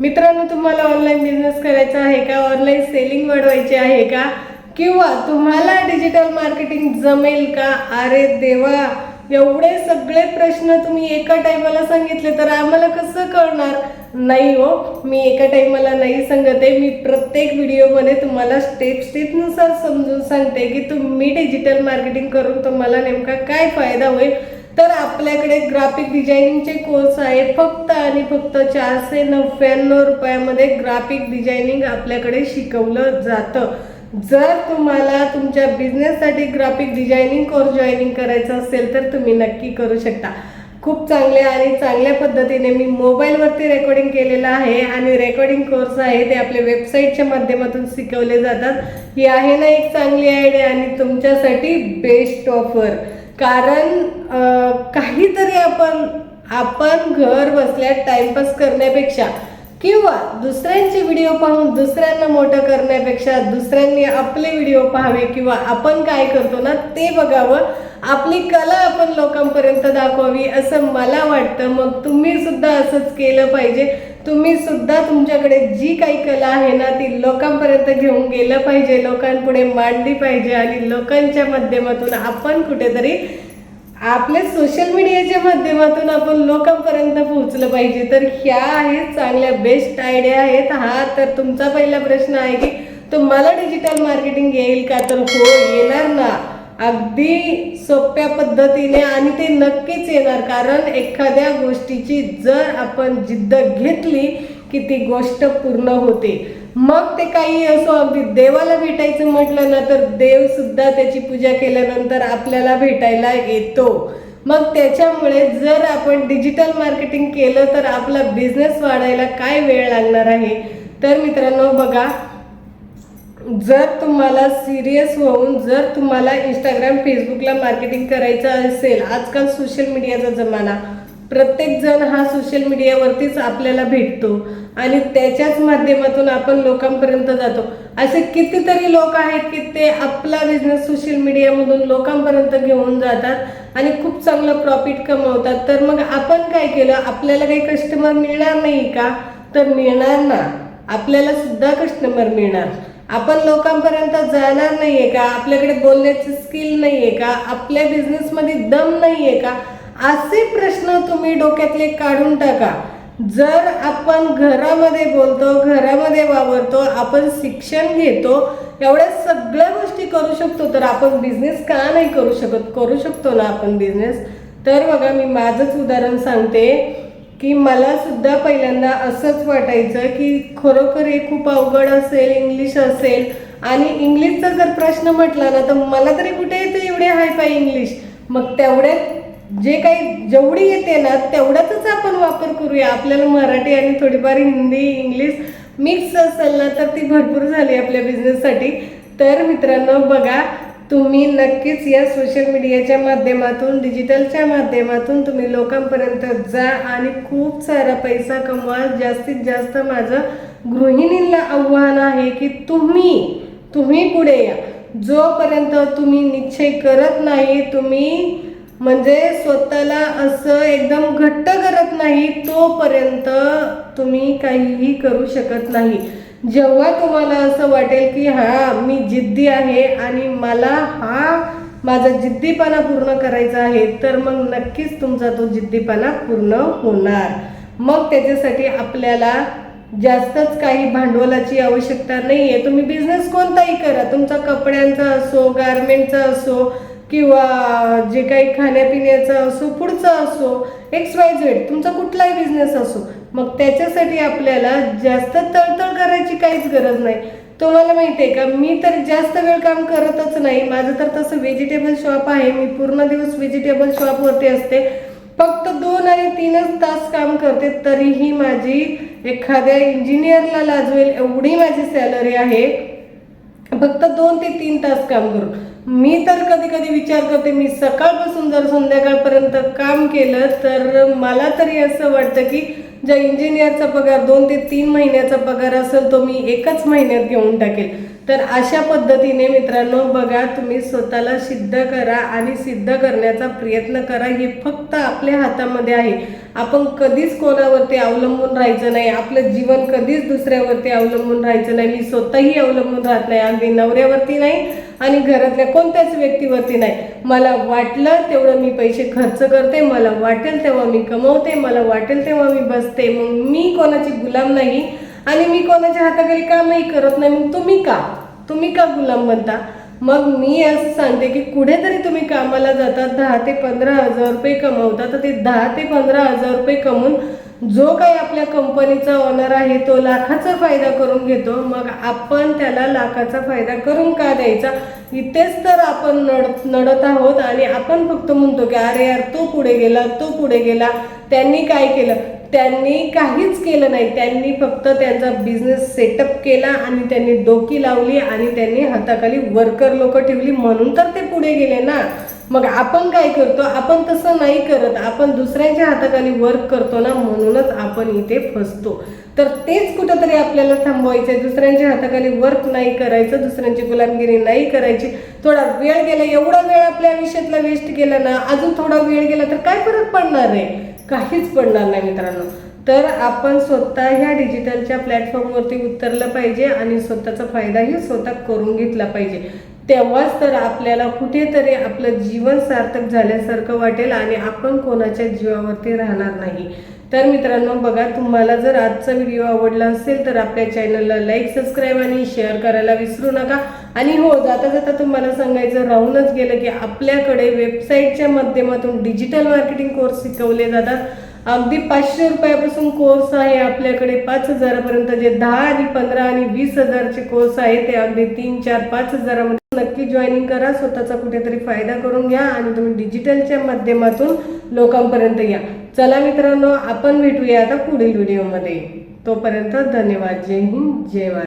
मित्रांनो तुम्हाला online business करायचा आहे का? ऑनलाईन सेलिंग वाढवायची आहे का? किंवा तुम्हाला डिजिटल मार्केटिंग जमेल का? अरे देवा एवढे सगळे प्रश्न तुम्ही एका टायमाला सांगितले तर आम्हाला कसं कळणार? नाही हो मी एका टायमाला नाही सांगत आहे. मी प्रत्येक व्हिडिओमध्ये तुम्हाला स्टेप स्टेपनुसार समजून सांगते की तुम्ही डिजिटल मार्केटिंग करून तुम्हाला नेमका काय फायदा होईल? तर आपल्याकडे ग्राफिक डिझायनिंगचे कोर्स आहे फक्त आणि फक्त चारशे नव्याण्णव रुपयामध्ये ग्राफिक डिझायनिंग आपल्याकडे शिकवलं जातं. जर तुम्हाला तुमच्या बिझनेससाठी ग्राफिक डिझायनिंग कोर्स जॉईनिंग करायचं असेल तर तुम्ही नक्की करू शकता. खूप चांगले आणि चांगल्या पद्धतीने मी मोबाईलवरती रेकॉर्डिंग केलेलं आहे आणि रेकॉर्डिंग कोर्स आहे ते आपल्या वेबसाईटच्या माध्यमातून शिकवले जातात. ही आहे ना एक चांगली आयडिया आणि तुमच्यासाठी बेस्ट ऑफर कारण काहीतरी आपण आपण घर बसल्या टाइमपास करण्यापेक्षा किंवा दुसऱ्यांचे व्हिडिओ पाहून दुसऱ्यांना मोठं करण्यापेक्षा दुसऱ्यांनी आपले व्हिडिओ पाहावे किंवा आपण काय करतो ना ते बघावं आपली कला आपण लोकांपर्यंत दाखवावी असं मला वाटतं. मग तुम्ही सुद्धा असंच केलं पाहिजे. तुम्ही सुद्धा तुमच्याकडे जी काही कला आहे ना ती लोकांपर्यंत घेऊन गेलं पाहिजे लोकांपुढे मांडली पाहिजे आणि लोकांच्या माध्यमातून आपण कुठेतरी आपल्या सोशल मीडियाच्या माध्यमातून आपण लोकांपर्यंत पोहोचलं पाहिजे. तर ह्या आहेत चांगल्या बेस्ट आयडिया आहेत. हा तर तुमचा पहिला प्रश्न आहे की तुम्हाला डिजिटल मार्केटिंग येईल का? तर हो येणार ना. अगदी सोप्या पद्धतीने आणि ते नक्कीच येणार. कारण एखाद्या गोष्टीची जर आपण जिद्द घेतली की ती गोष्ट पूर्ण होते. मग ते काही असो अगदी देवाला भेटायचं म्हटलं ना तर देव सुद्धा त्याची पूजा केल्यानंतर आपल्याला भेटायला येतो. मग त्याच्यामुळे जर आपण डिजिटल मार्केटिंग केलं तर आपला बिझनेस वाढायला काय वेळ लागणार आहे? तर मित्रांनो बघा जर तुम्हाला सिरियस होऊन जर तुम्हाला इंस्टाग्राम फेसबुकला मार्केटिंग करायचं असेल आजकाल सोशल मीडियाचा जमाना प्रत्येक जण हा सोशल मीडियावरतीच आपल्याला भेटतो आणि त्याच्याच माध्यमातून आपण लोकांपर्यंत जातो. असे कितीतरी लोक आहेत की ते आपला बिझनेस सोशल मीडियामधून लोकांपर्यंत घेऊन जातात आणि खूप चांगलं प्रॉफिट कमवतात. तर मग आपण काय केलं? आपल्याला काही कस्टमर मिळणार नाही का? तर मिळणार ना. आपल्याला सुद्धा कस्टमर मिळणार. आपण लोकांपर्यंत जाणार नाहीये का? आपल्याकडे बोलण्याची स्किल नाहीये का? आपल्या बिझनेसमध्ये दम नाहीये का? असे प्रश्न तुम्ही डोक्यातले काढून टाका. जर आपण घरामध्ये बोलतो घरामध्ये वावरतो आपण शिक्षण घेतो एवढ्या सगळ्या गोष्टी करू शकतो तर आपण बिझनेस का नाही करू शकत? करू शकतो ना आपण बिझनेस तर बघा मी माझंच उदाहरण सांगते. की मला सुद्धा पहिल्यांदा असंच वाटायचं की खरोखर हे खूप अवघड असेल इंग्लिश असेल आणि इंग्लिशचा जर प्रश्न म्हटला ना तर मला तरी कुठे येते एवढे हाय फाय इंग्लिश मग तेवढ्यात जे काही जेवढी येते ना तेवढ्यातच आपण वापर करूया. आपल्याला मराठी आणि थोडीफार हिंदी इंग्लिश मिक्स असेल ना तर ती भरपूर झाली आपल्या बिझनेससाठी तर मित्रांनो बघा तुम्ही नक्कीच या सोशल मीडियाच्या माध्यमातून डिजिटलच्या माध्यमातून तुम्ही लोकांपर्यंत जा आणि खूप सारा पैसा कमवा जास्तीत जास्त माझं गृहिणींना आव्हान आहे की तुम्ही तुम्ही पुढे या. जोपर्यंत तुम्ही निश्चय करत नाही तुम्ही म्हणजे स्वतःला असं एकदम घट्ट करत नाही तोपर्यंत तुम्ही काहीही करू शकत नाही. जेव्हा तुम्हाला असं वाटेल की हा मी जिद्दी आहे आणि मला हा माझा जिद्दीपणा पूर्ण करायचा आहे तर मग नक्कीच तुमचा तो जिद्दीपणा पूर्ण होणार. मग त्याच्यासाठी आपल्याला जास्तच काही भांडवलाची आवश्यकता नाही आहे तुम्ही बिझनेस कोणताही करा. तुमचा कपड्यांचा असो गारमेंटचा असो किंवा जे काही खाण्यापिण्याचं असो पुढचं असो एक्स वाय झेड तुमचा कुठलाही बिझनेस असो मग त्याच्यासाठी आपल्याला जास्त तळतळ करायची काहीच गरज नाही. तुम्हाला माहिती आहे का मी तर जास्त वेळ काम करतच नाही. माझं तर तसं व्हेजिटेबल शॉप आहे. मी पूर्ण दिवस व्हेजिटेबल शॉपवरती असते. फक्त दोन आणि तीनच तास काम करते तरीही माझी एखाद्या इंजिनियरला लाजवेल एवढी माझी सॅलरी आहे. फक्त दोन ते तीन तास काम करू. मी तर कधी कधी विचार करते मी सकाळपासून जर संध्याकाळपर्यंत काम केलं तर मला तरी असं वाटतं की ज्या इंजिनियरचा पगार दोन ते तीन महिन्याचा पगार असेल तो मी एकच महिन्यात घेऊन टाकेल. तर अशा पद्धतीने मित्रांनो बघा तुम्ही स्वतःला सिद्ध करा आणि सिद्ध करण्याचा प्रयत्न करा. हे फक्त आपल्या हातामध्ये आहे. आपण कधीच कोणावरती अवलंबून राहायचं नाही. आपलं जीवन कधीच दुसऱ्यावरती अवलंबून राहायचं नाही. मी स्वतःही अवलंबून राहत नाही. अगदी नवऱ्यावरती नाही आणि घरातल्या कोणत्याच व्यक्तीवरती नाही. मला वाटलं तेवढं मी पैसे खर्च करते. मला वाटेल तेव्हा मी कमवते. मला वाटेल तेव्हा मी बसते. मग मी कोणाची गुलाम नाही आणि मी कोणाच्या हाताखाली कामही करत नाही. मग तुम्ही का? तुम्ही का गुलाम बनता? मग मी असं सांगते की कुठेतरी तुम्ही कामाला जातात दहा ते पंधरा हजार रुपये कमवता तर ते दहा ते पंधरा हजार रुपये कमवून जो काही आपल्या कंपनीचा ओनर आहे तो लाखाचा फायदा करून घेतो. मग आपण त्याला लाखाचा फायदा करून का द्यायचा? इथेच तर आपण नड नडत आहोत आणि आपण फक्त म्हणतो की अरे यार तो पुढे गेला तो पुढे गेला. त्यांनी काय केलं? त्यांनी काहीच केलं नाही. त्यांनी फक्त त्यांचा बिझनेस सेटअप केला आणि त्यांनी डोकी लावली आणि त्यांनी हाताखाली वर्कर लोक ठेवली. म्हणून तर ते पुढे गेले ना. मग आपण काय करतो? आपण तसं नाही करत. आपण दुसऱ्यांच्या हाताखाली वर्क करतो ना. म्हणूनच आपण इथे फसतो. तर तेच कुठंतरी आपल्याला थांबवायचं आहे दुसऱ्यांच्या हाताखाली वर्क नाही करायचं दुसऱ्यांची गुलामगिरी नाही करायची. थोडा वेळ गेला एवढा वेळ आपल्या आयुष्यातला वेस्ट केला ना अजून थोडा वेळ गेला तर काय फरक पडणार आहे? काहीच पडणार नाही मित्रांनो. तर आपण स्वतः ह्या डिजिटलच्या प्लॅटफॉर्मवरती उतरलं पाहिजे आणि स्वतःचा फायदाही स्वतः करून घेतला पाहिजे. तेव्हाच तर आपल्याला कुठेतरी आपलं जीवन सार्थक झाल्यासारखं वाटेल आणि आपण कोणाच्या जीवावरती राहणार नाही. तर मित्रांनो बघा तुम्हाला जर आजचा व्हिडिओ आवडला असेल तर आपल्या चॅनलला लाईक सबस्क्राईब आणि शेअर करायला विसरू नका. आणि हो जाता जाता तुम्हाला सांगायचं राहूनच गेलं की आपल्याकडे वेबसाईटच्या माध्यमातून डिजिटल मार्केटिंग कोर्स शिकवले जातात. अगदी पाचशे रुपयापासून कोर्स आहे आपल्याकडे. पाच हजारापर्यंत जे दहा आणि पंधरा आणि वीस हजारचे कोर्स आहे ते अगदी तीन चार पाच हजारामध्ये नक्की जॉईनिंग करा. स्वतःचा कुठेतरी फायदा करून घ्या आणि तुम्ही डिजिटलच्या माध्यमातून लोकांपर्यंत या. चला मित्रांनो आपण भेटूया आता पुढील व्हिडिओमध्ये तोपर्यंत धन्यवाद. जय हिंद जय महाराज